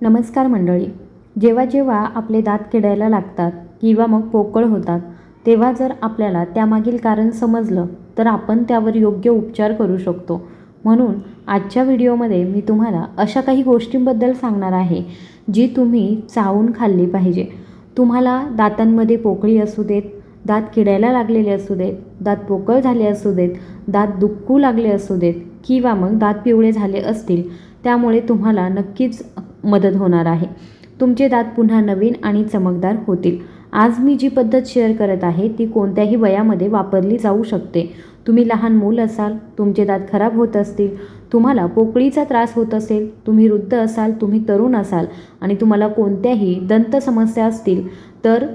नमस्कार मंडळी. जेव्हा जेव्हा आपले दात किडायला लागतात किंवा मग पोकळ होतात तेव्हा जर आपल्याला त्यामागील कारण समजलं तर आपण त्यावर योग्य उपचार करू शकतो. म्हणून आजच्या व्हिडिओमध्ये मी तुम्हाला अशा काही गोष्टींबद्दल सांगणार आहे जी तुम्ही चावून खाल्ली पाहिजे. तुम्हाला दातांमध्ये पोकळी असू देत दात किडायला लागलेले असू देत दात पोकळ झाले असू देत दात दुखू लागले असू देत किंवा मग दात पिवळे झाले असतील त्यामुळे तुम्हाला नक्कीच मदत होणार आहे. तुमचे दात पुन्हा नवीन आणि चमकदार होतील. आज मी जी पद्धत शेअर करत आहे ती कोणत्याही वयामध्ये वापरली जाऊ शकते. तुम्ही लहान मूल असाल तुमचे दात खराब होत असतील तुम्हाला पोकळीचा त्रास होत असेल तुम्ही वृद्ध असाल तुम्ही तरुण असाल आणि तुम्हाला कोणत्याही दंत समस्या असतील तर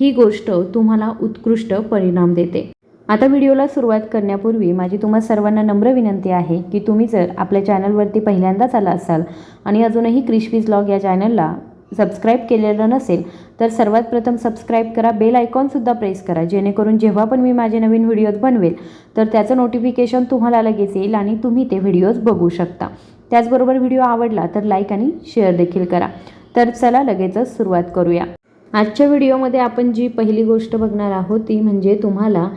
ही गोष्ट तुम्हाला उत्कृष्ट परिणाम देते. आता व्हिडिओला सुरुवात करण्यापूर्वी माझी तुम्हा सर्वांना नम्र विनंती आहे की तुम्ही जर आपल्या चॅनलवरती पहिल्यांदाच आला असाल आणि अजूनही क्रिशवीज लॉग या चॅनलला सबस्क्राईब केलेलं नसेल तर सर्वात प्रथम सबस्क्राईब करा बेल आयकॉनसुद्धा प्रेस करा जेणेकरून जेव्हा पण मी माझे नवीन व्हिडिओज बनवेल तर त्याचं नोटिफिकेशन तुम्हाला लगेच येईल आणि तुम्ही ते व्हिडिओज बघू शकता. त्याचबरोबर व्हिडिओ आवडला तर लाईक आणि शेअर देखील करा. तर चला लगेचच सुरुवात करूया. आजच्या व्हिडिओमध्ये आपण जी पहिली गोष्ट बघणार आहोत ती म्हणजे तुम्हाला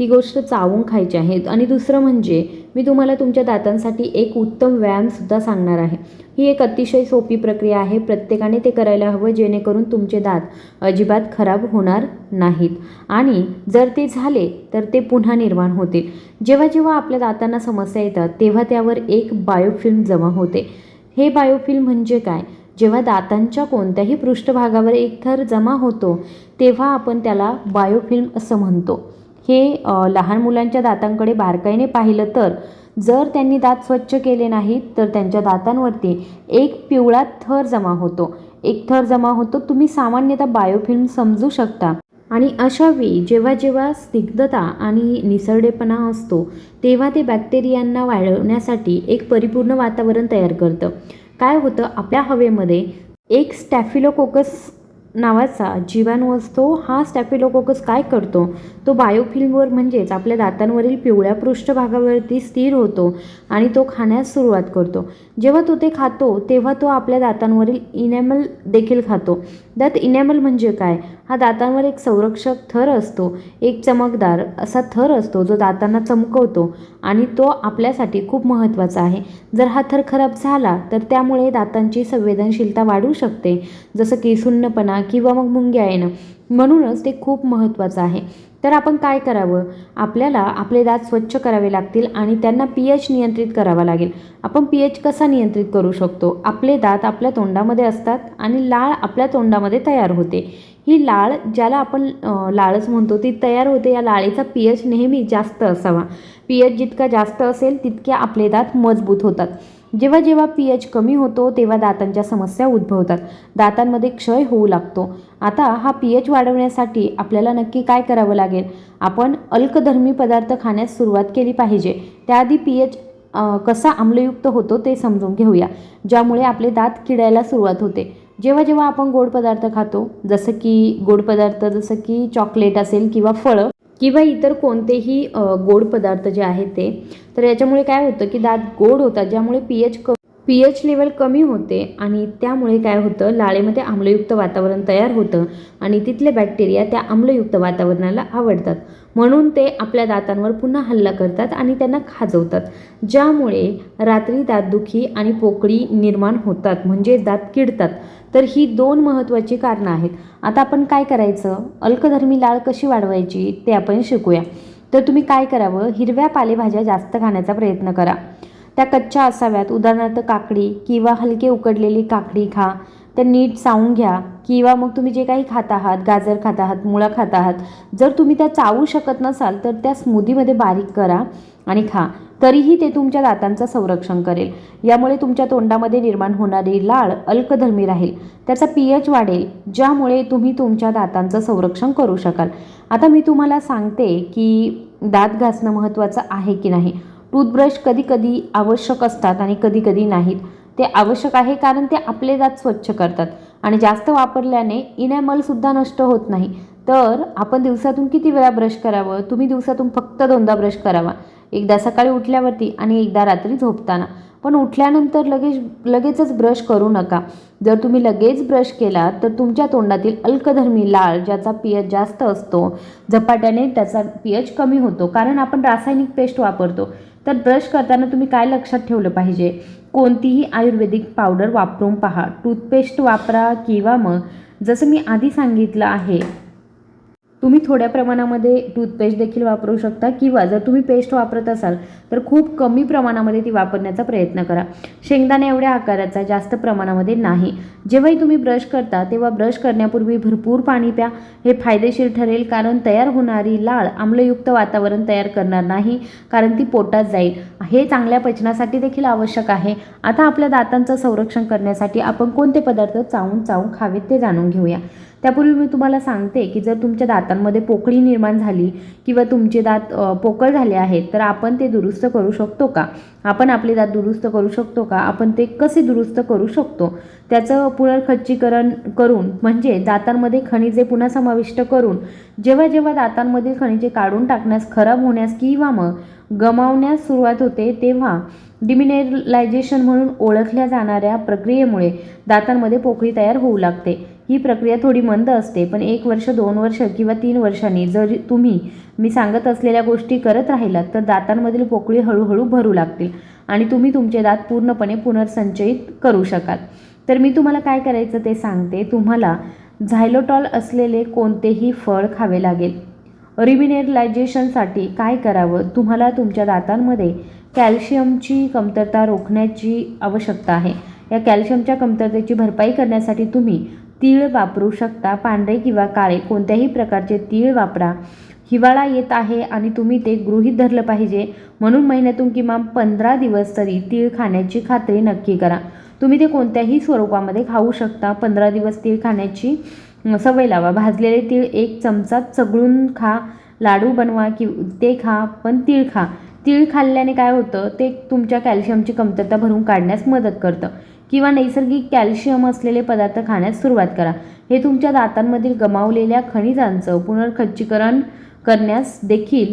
ती गोष्ट चावून खायची आहे आणि दुसरं म्हणजे मी तुम्हाला तुमच्या दातांसाठी एक उत्तम व्यायामसुद्धा सांगणार आहे. ही एक अतिशय सोपी प्रक्रिया आहे. प्रत्येकाने ते करायला हवं जेणेकरून तुमचे दात अजिबात खराब होणार नाहीत. आणि जर ते झाले तर ते पुन्हा निर्माण होतील. जेव्हा जेव्हा आपल्या दातांना समस्या येतात तेव्हा त्यावर एक बायोफिल्म जमा होते. हे बायोफिल्म म्हणजे काय? जेव्हा दातांच्या कोणत्याही पृष्ठभागावर एक थर जमा होतो तेव्हा आपण त्याला बायोफिल्म असं म्हणतो. हे लहान मुलांच्या दातांकडे बारकाईने पाहिलं तर जर त्यांनी दात स्वच्छ केले नाहीत तर त्यांच्या दातांवरती एक पिवळा थर जमा होतो. एक थर जमा होतो तुम्ही सामान्यतः बायोफिल्म समजू शकता. आणि अशावेळी जेव्हा जेव्हा स्निग्धता आणि निसरडेपणा असतो तेव्हा ते बॅक्टेरियांना वाढवण्यासाठी एक परिपूर्ण वातावरण तयार करतं. काय होतं आपल्या हवेमध्ये एक स्टॅफिलोकोकस नावाचा जीवाणू असतो हा स्टॅफिलोकोकस काय करतो? तो बायोफिल्मवर म्हणजेच आपल्या दातांवरील पिवळ्या पृष्ठभागावरती स्थिर होतो आणि तो खाण्यास सुरुवात करतो. जेव्हा तो ते खातो तेव्हा तो आपल्या दातांवरील इनॅमल देखील खातो. दात इनॅमल म्हणजे काय? हा दातांवर एक संरक्षक थर असतो एक चमकदार असा थर असतो जो दातांना चमकवतो आणि तो आपल्यासाठी खूप महत्त्वाचा आहे. जर हा थर खराब झाला तर त्यामुळे दातांची संवेदनशीलता वाढू शकते जसं की सुन्नपणा किंवा मग मुंग्या येणं. म्हणूनच ते खूप महत्त्वाचं आहे. तर आपण काय करावं? आपल्याला आपले दात स्वच्छ करावे लागतील आणि त्यांना पी एच नियंत्रित करावा लागेल. आपण पी एच कसा नियंत्रित करू शकतो? आपले दात आपल्या तोंडामध्ये असतात आणि लाळ आपल्या तोंडामध्ये तयार होते. ही लाळ ज्याला आपण लाळच म्हणतो ती तयार होते या लाळेचा पी एच नेहमी जास्त असावा. पी एच जितका जास्त असेल तितके आपले दात मजबूत होतात. जेव्हा जेव्हा पी एच कमी होतो तेव्हा दातांच्या समस्या उद्भवतात. दातांमध्ये क्षय होऊ लागतो. आता हा पी एच वाढवण्यासाठी आपल्याला नक्की काय करावं लागेल? आपण अल्कधर्मी पदार्थ खाण्यास सुरुवात केली पाहिजे. त्याआधी पी एच कसा आम्लयुक्त होतो ते समजून घेऊया ज्यामुळे आपले दात किडायला सुरुवात होते. जेव्हा जेव्हा आपण गोड पदार्थ खातो जसं की गोड पदार्थ जसं की चॉकलेट असेल किंवा फळं किंवा इतर कोणतेही गोड पदार्थ जे आहेत ते तर याच्यामुळे काय होतं की दात गोड होतात ज्यामुळे पी एच क पी एच लेवल कमी होते आणि त्यामुळे काय होतं लाळेमध्ये आम्लयुक्त वातावरण तयार होतं आणि तिथले बॅक्टेरिया त्या आम्लयुक्त वातावरणाला आवडतात. म्हणून ते आपल्या दातांवर पुन्हा हल्ला करतात आणि त्यांना खाजवतात ज्यामुळे रात्री दातदुखी आणि पोकळी निर्माण होतात म्हणजे दात किडतात. तर ही दोन महत्त्वाची कारणं आहेत. आता आपण काय करायचं? अल्कधर्मी लाळ कशी वाढवायची ते आपण शिकूया. तर तुम्ही काय करावं? हिरव्या पालेभाज्या जास्त खाण्याचा प्रयत्न करा. त्या कच्च्या असाव्यात. उदाहरणार्थ काकडी किंवा हलके उकडलेली काकडी खा. त्या नीट चावून घ्या. किंवा मग तुम्ही जे काही खात आहात गाजर खात आहात मुळा खात आहात जर तुम्ही त्या चावू शकत नसाल तर त्या स्मूदीमध्ये बारीक करा आणि खा. तरीही ते तुमच्या दातांचं संरक्षण करेल. यामुळे तुमच्या तोंडामध्ये निर्माण होणारी लाळ अल्कधर्मी राहील. त्याचा पी एच वाढेल ज्यामुळे तुम्ही तुमच्या दातांचं संरक्षण करू शकाल. आता मी तुम्हाला सांगते की दात घासणं महत्त्वाचं आहे की नाही. टूथब्रश कधी कधी आवश्यक असतात आणि कधी कधी नाहीत. ते आवश्यक आहे कारण ते आपले दात स्वच्छ करतात. आणि जास्त वापरल्याने इनॅमलसुद्धा नष्ट होत नाही. तर आपण दिवसातून किती वेळा ब्रश करावं? तुम्ही दिवसातून फक्त दोनदा ब्रश करावा. एकदा सकाळी उठल्यावरती आणि एकदा रात्री झोपताना. पण उठल्यानंतर लगेच लगेचच ब्रश करू नका. जर तुम्ही लगेच ब्रश केला तर तुमच्या तोंडातील अल्कधर्मी लाळ ज्याचा पी एच जास्त असतो झपाट्याने त्याचा पी एच कमी होतो. कारण आपण रासायनिक पेस्ट वापरतो. तर ब्रश करताना तुम्ही काय लक्षात ठेवलं पाहिजे? कोणतीही आयुर्वेदिक पावडर वापरून पहा. टूथपेस्ट वापरा किंवा मग जसं मी आधी सांगितलं आहे तुम्ही थोड्या प्रमाणामध्ये टूथपेस्ट देखील वापरू शकता किंवा जर तुम्ही पेस्ट वापरत असाल तर खूप कमी प्रमाणामध्ये ती वापरण्याचा प्रयत्न करा. शेंगदाणे एवढ्या आकाराचा जास्त प्रमाणामध्ये नाही. जेव्हाही तुम्ही ब्रश करता तेव्हा ब्रश करण्यापूर्वी भरपूर पाणी प्या. हे फायदेशीर ठरेल कारण तयार होणारी लाळ आम्लयुक्त वातावरण तयार करणार नाही कारण ती पोटात जाईल. हे चांगल्या पचनासाठी देखील आवश्यक आहे. आता आपल्या दातांचं संरक्षण करण्यासाठी आपण कोणते पदार्थ चावून चावून खावेत ते जाणून घेऊया. त्यापूर्वी मी तुम्हाला सांगते की जर तुमच्या दातांमध्ये पोकळी निर्माण झाली किंवा तुमचे दात पोकळ झाले आहेत तर आपण ते दुरुस्त करू शकतो का? आपण आपले दात दुरुस्त करू शकतो का? आपण ते कसे दुरुस्त करू शकतो? त्याचं पुनर्खच्चीकरण करून म्हणजे दातांमध्ये खनिजे पुन्हा समाविष्ट करून जेव्हा जेव्हा दातांमधील खनिजे काढून टाकण्यास खराब होण्यास किंवा मग गमावण्यास सुरुवात होते तेव्हा डिमिनेरलायझेशन म्हणून ओळखल्या जाणाऱ्या प्रक्रियेमुळे दातांमध्ये पोकळी तयार होऊ लागते. ही प्रक्रिया थोडी मंद असते पण एक वर्ष दोन वर्ष किंवा तीन वर्षांनी जर तुम्ही मी सांगत असलेल्या गोष्टी करत राहिलात तर दातांमधील पोकळी हळूहळू भरू लागतील आणि तुम्ही तुमचे दात पूर्णपणे पुनर्संचयित करू शकाल. तर मी तुम्हाला काय करायचं ते सांगते. तुम्हाला झायलोटॉल असलेले कोणतेही फळ खावे लागेल. रिमिनेरलायझेशनसाठी काय करावं? तुम्हाला तुमच्या दातांमध्ये कॅल्शियमची कमतरता रोखण्याची आवश्यकता आहे. या कॅल्शियमच्या कमतरतेची भरपाई करण्यासाठी तुम्ही तीळ वापरू शकता. पांढरे किंवा काळे कोणत्याही प्रकारचे तीळ वापरा. हिवाळा येत आहे आणि तुम्ही ते गृहीत धरलं पाहिजे. म्हणून महिन्यातून किमान पंधरा दिवस तरी तीळ खाण्याची खात्री नक्की करा. तुम्ही ते कोणत्याही स्वरूपामध्ये खाऊ शकता. पंधरा दिवस तीळ खाण्याची सवय लावा. भाजलेले तीळ एक चमचा चगळून खा. लाडू बनवा कि ते खा पण तीळ खा. तीळ खाल्ल्याने काय होतं? ते तुमच्या कॅल्शियमची कमतरता भरून काढण्यास मदत करतं. किंवा नैसर्गिक कॅल्शियम असलेले पदार्थ खाण्यास सुरुवात करा. हे तुमच्या दातांमधील गमावलेल्या खनिजांचं पुनर्खच्चीकरण करण्यास देखील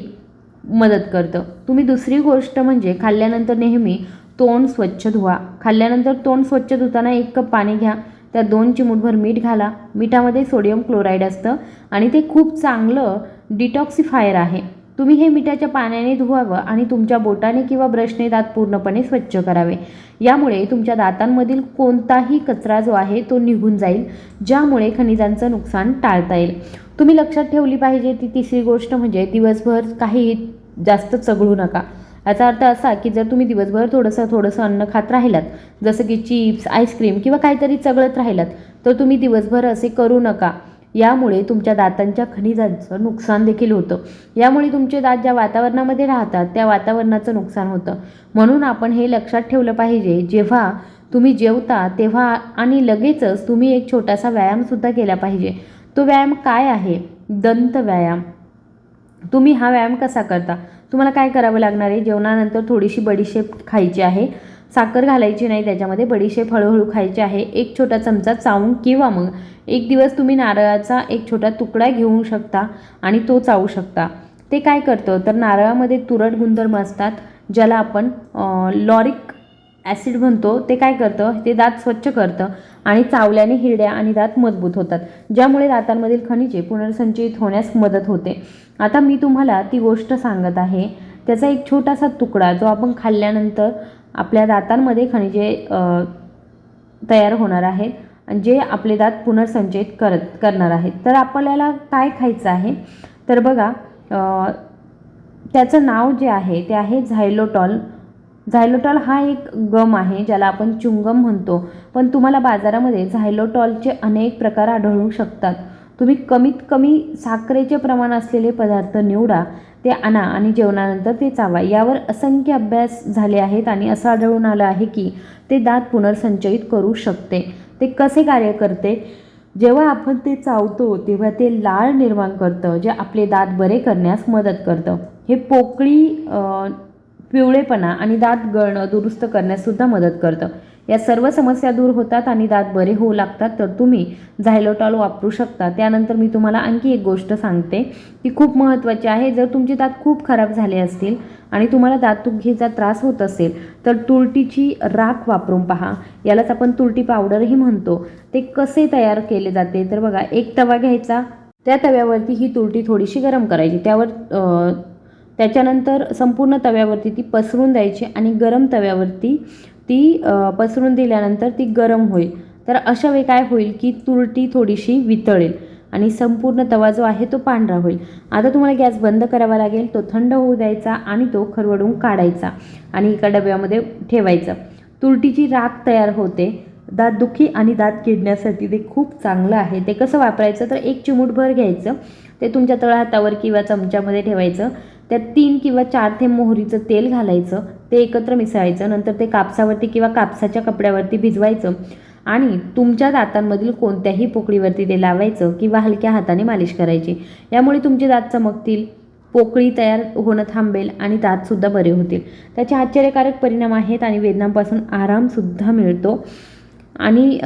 मदत करतं. तुम्ही दुसरी गोष्ट म्हणजे खाल्ल्यानंतर नेहमी तोंड स्वच्छ धुवा. खाल्ल्यानंतर तोंड स्वच्छ धुताना एक कप पाणी घ्या. त्यात दोन चिमूटभर मीठ घाला. मिठामध्ये सोडियम क्लोराईड असतं आणि ते खूप चांगलं डिटॉक्सिफायर आहे. तुम्ही हे मिठाच्या पाण्याने धुवावं आणि तुमच्या बोटाने किंवा ब्रशने दात पूर्णपणे स्वच्छ करावे. यामुळे तुमच्या दातांमधील कोणताही कचरा जो आहे तो निघून जाईल ज्यामुळे खनिजांचं नुकसान टाळता येईल. तुम्ही लक्षात ठेवली पाहिजे ती तिसरी गोष्ट म्हणजे दिवसभर काही जास्त चगळू नका. याचा अर्थ असा की जर तुम्ही दिवसभर थोडंसं थोडंसं अन्न खात राहिलात जसं की चिप्स आईस्क्रीम किंवा काहीतरी चगळत राहिलात तर तुम्ही दिवसभर असे करू नका. यामुळे तुमच्या दातांच्या खनिजांचं नुकसान देखील होतं. यामुळे तुमचे दात ज्या वातावरणामध्ये राहतात त्या वातावरणाचं नुकसान होतं. म्हणून आपण हे लक्षात ठेवलं पाहिजे जेव्हा तुम्ही जेवता तेव्हा आणि लगेचच तुम्ही एक छोटासा व्यायामसुद्धा केला पाहिजे. तो व्यायाम काय आहे? दंत व्यायाम. तुम्ही हा व्यायाम कसा करता? तुम्हाला काय करावं लागणार आहे? जेवणानंतर थोडीशी बडीशेप खायची आहे. साखर घालायची नाही त्याच्यामध्ये बडीशेप हळूहळू खायची आहे. एक छोटा चमचा चावून किंवा मग एक दिवस तुम्ही नारळाचा एक छोटा तुकडा घेऊ शकता आणि तो चावू शकता. ते काय करतं? तर नारळामध्ये तुरट गुणधर्म असतात ज्याला आपण लॉरिक ॲसिड म्हणतो. ते काय करतं? ते दात स्वच्छ करतं आणि चावल्याने हिरड्या आणि दात मजबूत होतात. ज्यामुळे दातांमधील खनिजे पुनर्संचयित होण्यास मदत होते. आता मी तुम्हाला ती गोष्ट सांगत आहे. त्याचा एक छोटासा तुकडा जो आपण खाल्ल्यानंतर आपल्या दातांमध्ये खनिजे तयार होणार आहेत जे आपले दात पुनर्संचयित करत करणार आहेत. तर आपल्याला काय खायचं आहे? तर बघा त्याचं नाव जे आहे ते आहे झायलोटॉल. झायलोटॉल हा एक गम आहे ज्याला आपण चुंगम म्हणतो. पण तुम्हाला बाजारामध्ये झायलोटॉलचे अनेक प्रकार आढळू शकतात. तुम्ही कमीत कमी साखरेचे प्रमाण असलेले पदार्थ निवडा ते आणा आणि जेवणानंतर ते चावा. यावर असंख्य अभ्यास झाले आहेत आणि असं आढळून आलं आहे की ते दात पुनर्संचयित करू शकते. ते कसे कार्य करते? जेव्हा आपण ते चावतो तेव्हा ते लाळ निर्माण करतं जे आपले दात बरे करण्यास मदत करतं. हे पोकळी पिवळेपणा आणि दात गळणं दुरुस्त करण्यास सुद्धा मदत करतं. या सर्व समस्या दूर होतात आणि दात बरे होऊ लागतात तर तुम्ही झायलोटॉल वापरू शकता. त्यानंतर मी तुम्हाला आणखी एक गोष्ट सांगते ती खूप महत्त्वाची आहे. जर तुमचे दात खूप खराब झाले असतील आणि तुम्हाला दातुखीचा त्रास होत असेल तर तुरटीची राख वापरून पहा. यालाच आपण तुरटी पावडरही म्हणतो. ते कसे तयार केले जाते? तर बघा एक तवा घ्यायचा. त्या तव्यावरती ही तुरटी थोडीशी गरम करायची. त्यावर त्याच्यानंतर संपूर्ण तव्यावरती ती पसरून द्यायची आणि गरम तव्यावरती ती पसरून दिल्यानंतर ती गरम होईल. तर अशा वेळी काय होईल की तुरटी थोडीशी वितळेल आणि संपूर्ण तवा जो आहे तो पांढरा होईल. आता तुम्हाला गॅस बंद करावा लागेल तो थंड होऊ द्यायचा आणि तो खरवडून काढायचा आणि एका डब्यामध्ये ठेवायचा. तुरटीची राख तयार होते. दातदुखी आणि दात किडण्यासाठी ते खूप चांगलं आहे. ते कसं वापरायचं? तर एक चिमूटभर घ्यायचं. ते तुमच्या तळहातावर किंवा चमच्यामध्ये ठेवायचं. त्यात तीन किंवा चार थेंब मोहरीचं तेल घालायचं ते एकत्र मिसळायचं नंतर ते कापसावरती किंवा कापसाच्या कपड्यावरती भिजवायचं आणि तुमच्या दातांमधील कोणत्याही पोकळीवरती ते लावायचं किंवा हलक्या हाताने मालिश करायची. यामुळे तुमचे दात चमकतील पोकळी तयार होणं थांबेल आणि दातसुद्धा बरे होतील. त्याचे आश्चर्यकारक परिणाम आहेत आणि वेदनांपासून आरामसुद्धा मिळतो. आणि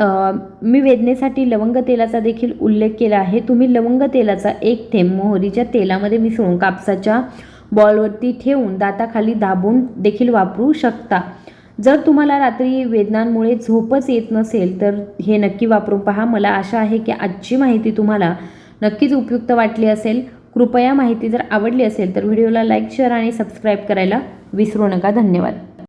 मी वेदनेसाठी लवंग तेलाचा देखील उल्लेख केला आहे. तुम्ही लवंग तेलाचा एक थेंब मोहरीच्या तेलामध्ये मिसळून कापसाच्या बॉलवरती ठेवून दाताखाली दाबून देखील वापरू शकता. जर तुम्हाला रात्री वेदनांमुळे झोपच येत नसेल तर हे नक्की वापरून पहा. मला आशा आहे की आजची माहिती तुम्हाला नक्कीच उपयुक्त वाटली असेल. कृपया माहिती जर आवडली असेल तर व्हिडिओला लाईक शेअर आणि सबस्क्राईब करायला विसरू नका. धन्यवाद.